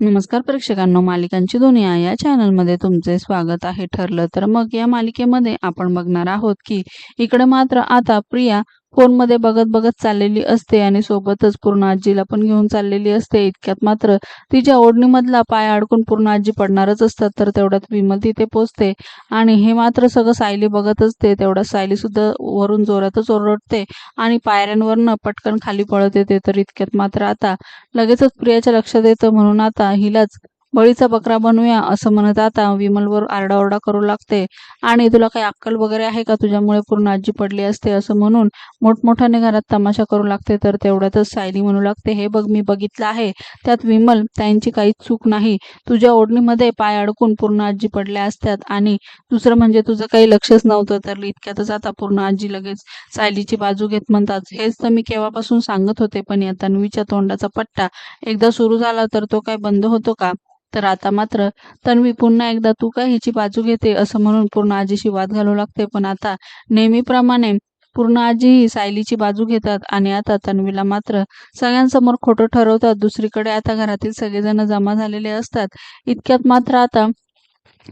नमस्कार प्रेक्षकांनो मालिकांची दुनिया या चॅनलमध्ये तुमचे स्वागत आहे. ठरलं तर मग या मालिकेमध्ये आपण बघणार आहोत की इकडे मात्र आता प्रिया फोनमध्ये बघत बघत चाललेली असते आणि सोबतच पूर्ण आजीला पण घेऊन चाललेली असते. इतक्यात मात्र तिच्या ओढणीमधला पाय अडकून पूर्ण आजी पडणारच असतात तर तेवढ्यात विमल तिथे पोचते. आणि हे मात्र सगळं सायली बघत असते. तेवढ्यात सायली सुद्धा वरून जोरातच ओरडते आणि पायऱ्यांवरनं पटकन खाली पळत येते. तर इतक्यात मात्र आता लगेचच प्रियाच्या लक्षात येतं म्हणून आता हिलाच बळीचा बकरा बनवूया असं म्हणत आता विमलवर आरडाओरडा करू लागते. आणि तुला काही अक्कल वगैरे आहे का? तुझ्यामुळे पूर्ण आजी पडली असते असं म्हणून मोठमोठ्याने घरात तमाशा करू लागते. तर तेवढ्यातच सायली म्हणू लागते हे बघ मी बघितलं आहे. त्यात विमल त्यांची काहीच चूक नाही. तुझ्या ओढणीमध्ये पाय अडकून पूर्ण आजी पडल्या असत्यात. आणि दुसरं म्हणजे तुझं काही लक्षच नव्हतं. तर इतक्यातच आता पूर्ण आजी लगेच सायलीची बाजू घेत म्हणतात हेच तर मी केव्हापासून सांगत होते पण या तन्वीच्या तोंडाचा पट्टा एकदा सुरू झाला तर तो काय बंद होतो का? तर आता मात्र तन्वी पुन्हा एकदा तू का हिची बाजू घेते? असं म्हणून पूर्ण आजीशी वाद घालू लागते. पण आता नेहमीप्रमाणे पूर्ण आजी ही सायलीची बाजू घेतात आणि आता तन्वीला मात्र सगळ्यांसमोर खोटं ठरवतात. दुसरीकडे आता घरातील सगळेजण जमा झालेले असतात. इतक्यात मात्र आता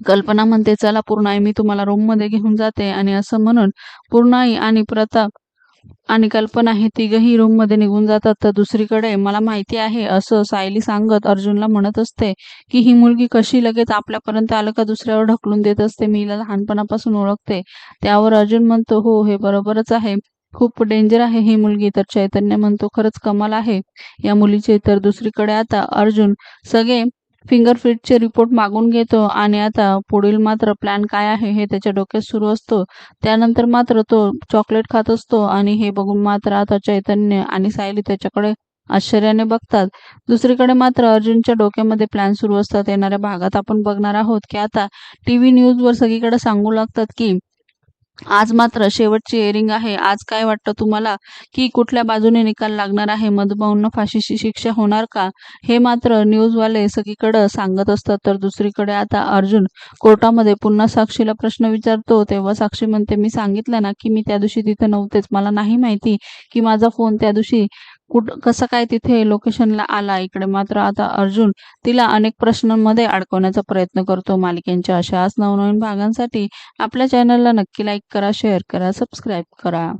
कल्पना म्हणते चला पूर्णाई मी तुम्हाला रूममध्ये घेऊन जाते. आणि असं म्हणून पूर्णाई आणि प्रताप आणि कल्पना हे तिघही रूममध्ये निघून जातात. तर दुसरीकडे मला माहिती आहे असं सायली सांगत अर्जुनला म्हणत असते की ही मुलगी कशी लगेच आपल्यापर्यंत आलं का दुसऱ्यावर ढकलून देत असते. मी हिला लहानपणापासून ओळखते. त्यावर अर्जुन म्हणतो हो हे बरोबरच आहे. खूप डेंजर आहे ही मुलगी. तर चैतन्य म्हणतो खरंच कमाल आहे. या मुलीचे तर दुसरीकडे आता अर्जुन सगळे फिंगरप्रिंटचे रिपोर्ट मागून घेतो आणि आता पुढील मात्र प्लॅन काय आहे हे त्याच्या डोक्यात सुरू असतो. त्यानंतर मात्र तो चॉकलेट खात असतो आणि हे बघून मात्र आता चैतन्य आणि सायली त्याच्याकडे आश्चर्याने बघतात. दुसरीकडे मात्र अर्जुनच्या डोक्यामध्ये प्लॅन सुरू असतात. येणाऱ्या भागात आपण बघणार आहोत की आता टी व्ही न्यूजवर सगळीकडे सांगू लागतात की आज मात्र शेवटची एअरिंग आहे. आज काय वाटतं तुम्हाला? की कुठल्या बाजूने निकाल लागणार आहे? मधुभाऊंना फाशीची शिक्षा होणार का? हे मात्र न्यूजवाले सगळीकडे सांगत असतात. तर दुसरीकडे आता अर्जुन कोर्टामध्ये पुन्हा साक्षीला प्रश्न विचारतो. तेव्हा साक्षी म्हणते मी सांगितलं ना की मी त्या दिवशी तिथे नव्हतेच. मला नाही माहिती की माझा फोन त्या दिवशी कुठ कसं काय तिथे लोकेशनला आला इकडे? मात्र आता अर्जुन तिला अनेक प्रश्नांमध्ये अडकवण्याचा प्रयत्न करतो. मालिकेंच्या अशाच नवनवीन भागांसाठी आपल्या चॅनलला नक्की लाईक करा शेअर करा सबस्क्राईब करा.